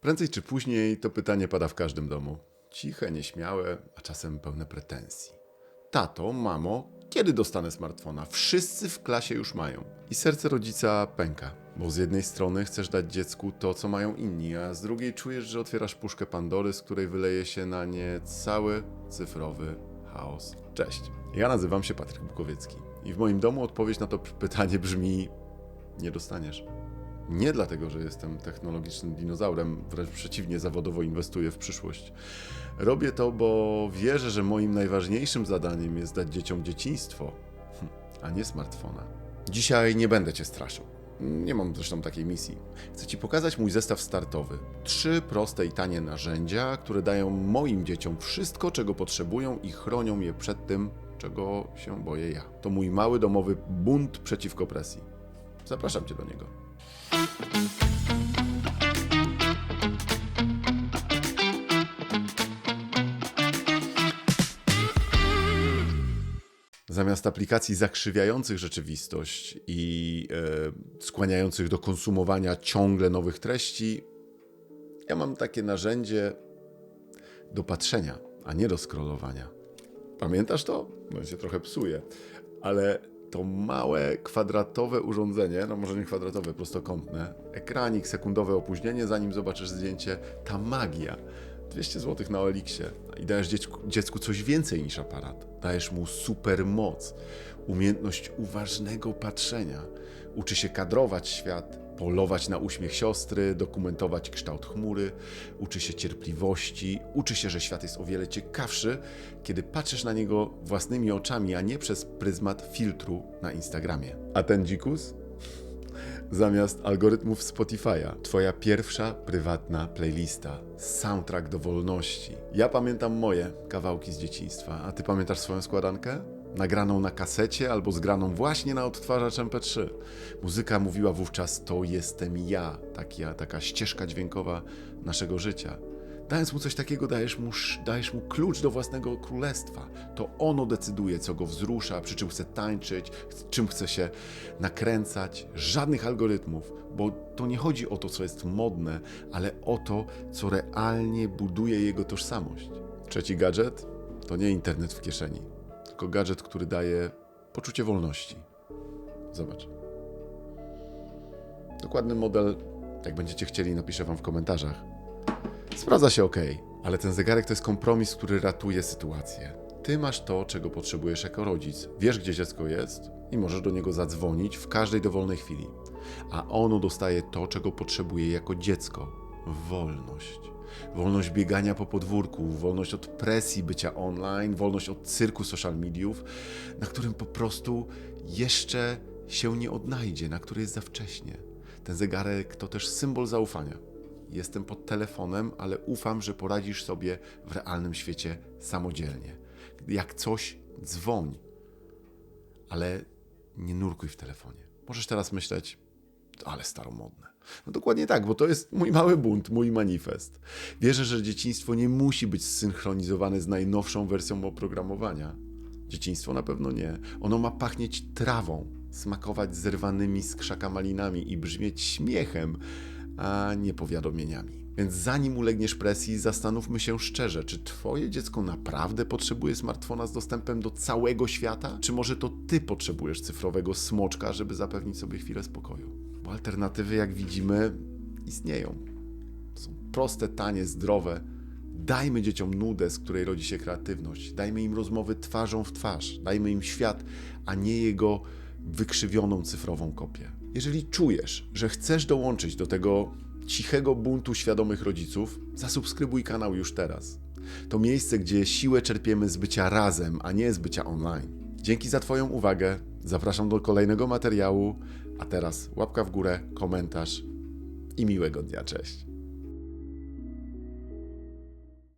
Prędzej czy później to pytanie pada w każdym domu. Ciche, nieśmiałe, a czasem pełne pretensji. Tato, mamo, kiedy dostanę smartfona? Wszyscy w klasie już mają. I serce rodzica pęka, bo z jednej strony chcesz dać dziecku to, co mają inni, a z drugiej czujesz, że otwierasz puszkę Pandory, z której wyleje się na nie cały cyfrowy chaos. Cześć, ja nazywam się Patryk Bukowiecki i w moim domu odpowiedź na to pytanie brzmi: nie dostaniesz. Nie dlatego, że jestem technologicznym dinozaurem, wręcz przeciwnie, zawodowo inwestuję w przyszłość. Robię to, bo wierzę, że moim najważniejszym zadaniem jest dać dzieciom dzieciństwo, hm, a nie smartfona. Dzisiaj nie będę cię straszył. Nie mam zresztą takiej misji. Chcę ci pokazać mój zestaw startowy. Trzy proste i tanie narzędzia, które dają moim dzieciom wszystko, czego potrzebują i chronią je przed tym, czego się boję ja. To mój mały domowy bunt przeciwko presji. Zapraszam cię do niego. Zamiast aplikacji zakrzywiających rzeczywistość i e, skłaniających do konsumowania ciągle nowych treści, ja mam takie narzędzie do patrzenia, a nie do scrollowania. Pamiętasz to? No się trochę psuje, ale to małe kwadratowe urządzenie, no może nie kwadratowe, prostokątne, ekranik, sekundowe opóźnienie, zanim zobaczysz zdjęcie, ta magia. 200 zł na Oliksie i dajesz dziecku, dziecku coś więcej niż aparat. Dajesz mu super moc, umiejętność uważnego patrzenia. Uczy się kadrować świat, polować na uśmiech siostry, dokumentować kształt chmury, uczy się cierpliwości, uczy się, że świat jest o wiele ciekawszy, kiedy patrzysz na niego własnymi oczami, a nie przez pryzmat filtru na Instagramie. A ten dzikus? Zamiast algorytmów Spotify'a, twoja pierwsza prywatna playlista, soundtrack do wolności. Ja pamiętam moje kawałki z dzieciństwa, a ty pamiętasz swoją składankę? Nagraną na kasecie albo zgraną właśnie na odtwarzacz MP3. Muzyka mówiła wówczas: To jestem ja, taka, taka ścieżka dźwiękowa naszego życia. Dając mu coś takiego, dajesz mu, sz- dajesz mu klucz do własnego królestwa. To ono decyduje, co go wzrusza, przy czym chce tańczyć, czym chce się nakręcać. Żadnych algorytmów, bo to nie chodzi o to, co jest modne, ale o to, co realnie buduje jego tożsamość. Trzeci gadżet to nie internet w kieszeni, tylko gadżet, który daje poczucie wolności. Zobacz. Dokładny model, jak będziecie chcieli, napiszę Wam w komentarzach. Sprawdza się ok, ale ten zegarek to jest kompromis, który ratuje sytuację. Ty masz to, czego potrzebujesz jako rodzic. Wiesz, gdzie dziecko jest i możesz do niego zadzwonić w każdej dowolnej chwili. A ono dostaje to, czego potrzebuje jako dziecko wolność. Wolność biegania po podwórku, wolność od presji bycia online, wolność od cyrku social mediów, na którym po prostu jeszcze się nie odnajdzie, na który jest za wcześnie. Ten zegarek to też symbol zaufania. Jestem pod telefonem, ale ufam, że poradzisz sobie w realnym świecie samodzielnie. Jak coś, dzwoń, ale nie nurkuj w telefonie. Możesz teraz myśleć, ale staromodne. No dokładnie tak, bo to jest mój mały bunt, mój manifest. Wierzę, że dzieciństwo nie musi być zsynchronizowane z najnowszą wersją oprogramowania. Dzieciństwo na pewno nie. Ono ma pachnieć trawą, smakować zerwanymi z krzaka malinami i brzmieć śmiechem, a nie powiadomieniami. Więc zanim ulegniesz presji, zastanówmy się szczerze, czy twoje dziecko naprawdę potrzebuje smartfona z dostępem do całego świata? Czy może to ty potrzebujesz cyfrowego smoczka, żeby zapewnić sobie chwilę spokoju? Bo alternatywy, jak widzimy, istnieją. Są proste, tanie, zdrowe. Dajmy dzieciom nudę, z której rodzi się kreatywność. Dajmy im rozmowy twarzą w twarz. Dajmy im świat, a nie jego wykrzywioną cyfrową kopię. Jeżeli czujesz, że chcesz dołączyć do tego cichego buntu świadomych rodziców, zasubskrybuj kanał już teraz. To miejsce, gdzie siłę czerpiemy z bycia razem, a nie z bycia online. Dzięki za Twoją uwagę. Zapraszam do kolejnego materiału. A teraz łapka w górę, komentarz i miłego dnia. Cześć.